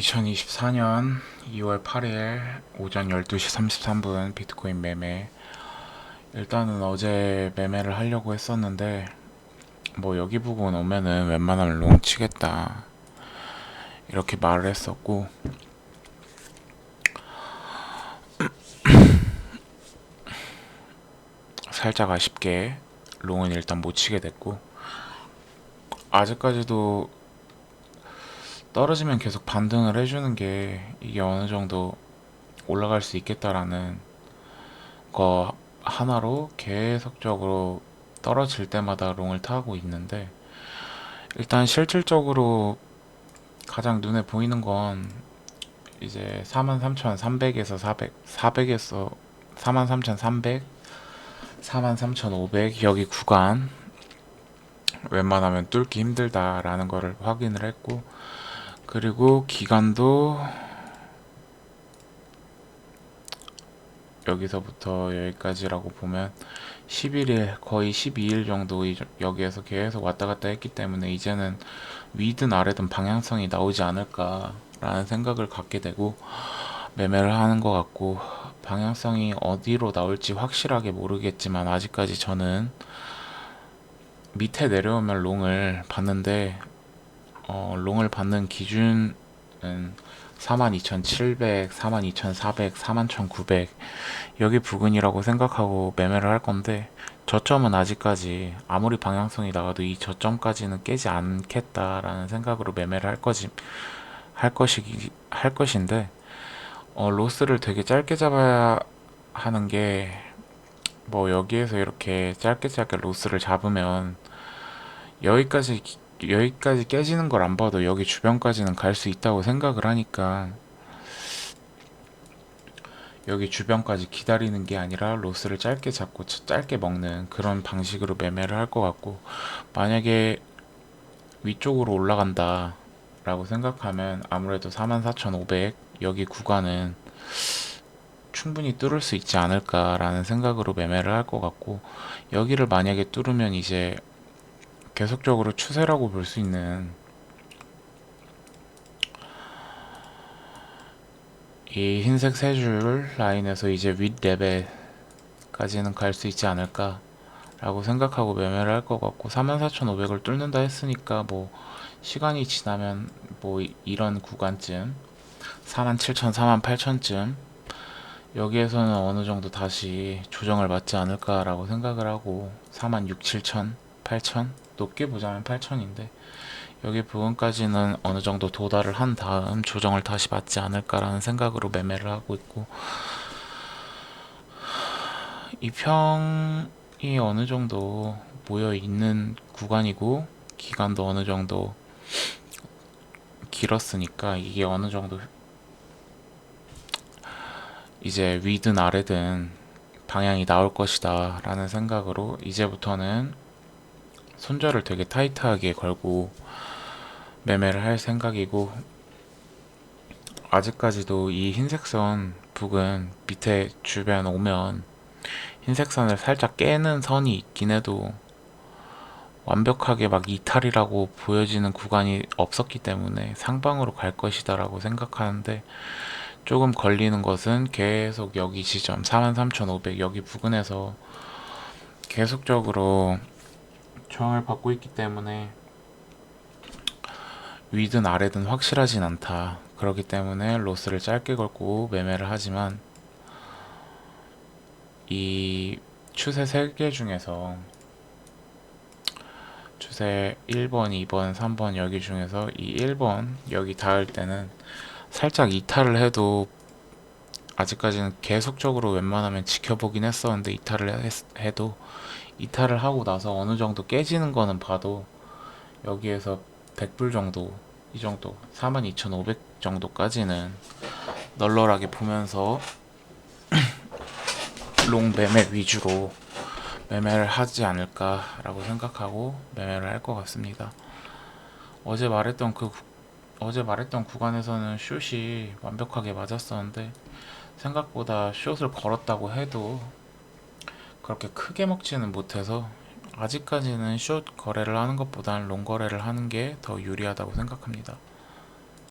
2024년 2월 8일 오전 12시 33분 비트코인 매매. 일단은 어제 매매를 하려고 했었는데, 뭐 여기 부분 오면은 웬만하면 롱 치겠다. 이렇게 말을 했었고, 살짝 아쉽게 롱은 일단 못 치게 됐고, 아직까지도 떨어지면 계속 반등을 해주는 게 이게 어느 정도 올라갈 수 있겠다라는 거 하나로 계속적으로 떨어질 때마다 롱을 타고 있는데 일단 실질적으로 가장 눈에 보이는 건 이제 43,300에서 400, 400에서 43,300, 43,500 여기 구간. 웬만하면 뚫기 힘들다라는 거를 확인을 했고 그리고 기간도 여기서부터 여기까지라고 보면 11일 거의 12일 정도 이- 여기에서 계속 왔다 갔다 했기 때문에 이제는 위든 아래든 방향성이 나오지 않을까라는 생각을 갖게 되고 매매를 하는 것 같고 방향성이 어디로 나올지 확실하게 모르겠지만 아직까지 저는 밑에 내려오면 롱을 봤는데 어, 롱을 받는 기준은 42,700, 42,400, 41,900 여기 부근이라고 생각하고 매매를 할 건데 저점은 아직까지 아무리 방향성이 나가도 이 저점까지는 깨지 않겠다라는 생각으로 매매를 할 거지 할 것이 할 것인데 어, 로스를 되게 짧게 잡아야 하는 게 뭐 여기에서 이렇게 짧게 짧게 로스를 잡으면 여기까지 여기까지 깨지는 걸 안 봐도 여기 주변까지는 갈 수 있다고 생각을 하니까 여기 주변까지 기다리는 게 아니라 로스를 짧게 잡고 차- 짧게 먹는 그런 방식으로 매매를 할 것 같고 만약에 위쪽으로 올라간다 라고 생각하면 아무래도 44,500 여기 구간은 충분히 뚫을 수 있지 않을까라는 생각으로 매매를 할 것 같고 여기를 만약에 뚫으면 이제 계속적으로 추세라고 볼 수 있는 이 흰색 세 줄 라인에서 이제 윗 레벨까지는 갈 수 있지 않을까 라고 생각하고 매매를 할 것 같고 44,500을 뚫는다 했으니까 뭐 시간이 지나면 뭐 이- 이런 구간쯤 47,000, 48,000쯤 여기에서는 어느 정도 다시 조정을 받지 않을까라고 생각을 하고 46,700, 8,000 높게 보자면 8,000인데 여기 부분까지는 어느 정도 도달을 한 다음 조정을 다시 받지 않을까라는 생각으로 매매를 하고 있고 이 평이 어느 정도 모여 있는 구간이고 기간도 어느 정도 길었으니까 이게 어느 정도 이제 위든 아래든 방향이 나올 것이다 라는 생각으로 이제부터는 손절을 되게 타이트하게 걸고 매매를 할 생각이고 아직까지도 이 흰색 선 북은 밑에 주변 오면 흰색 선을 살짝 깨는 선이 있긴 해도 완벽하게 막 이탈이라고 보여지는 구간이 없었기 때문에 상방으로 갈 것이다라고 생각하는데 조금 걸리는 것은 계속 여기 지점 43,500 여기 부근에서 계속적으로 저항을 받고 있기 때문에 위든 아래든 확실하진 않다. 그렇기 때문에 로스를 짧게 걸고 매매를 하지만 이 추세 3개 중에서 추세 1번, 2번, 3번 여기 중에서 이 1번 여기 닿을 때는 살짝 이탈을 해도 아직까지는 계속적으로 웬만하면 지켜보긴 했었는데 이탈을 했- 해도 이탈을 하고 나서 어느 정도 깨지는 거는 봐도 여기에서 100불 정도 이 정도 42,500 정도까지는 널널하게 보면서 롱 매매 위주로 매매를 하지 않을까라고 생각하고 매매를 할 것 같습니다. 어제 말했던 그 구- 어제 말했던 구간에서는 숏이 완벽하게 맞았었는데 생각보다 숏을 걸었다고 해도 그렇게 크게 먹지는 못해서 아직까지는 숏 거래를 하는 것보다는 롱 거래를 하는 게 더 유리하다고 생각합니다.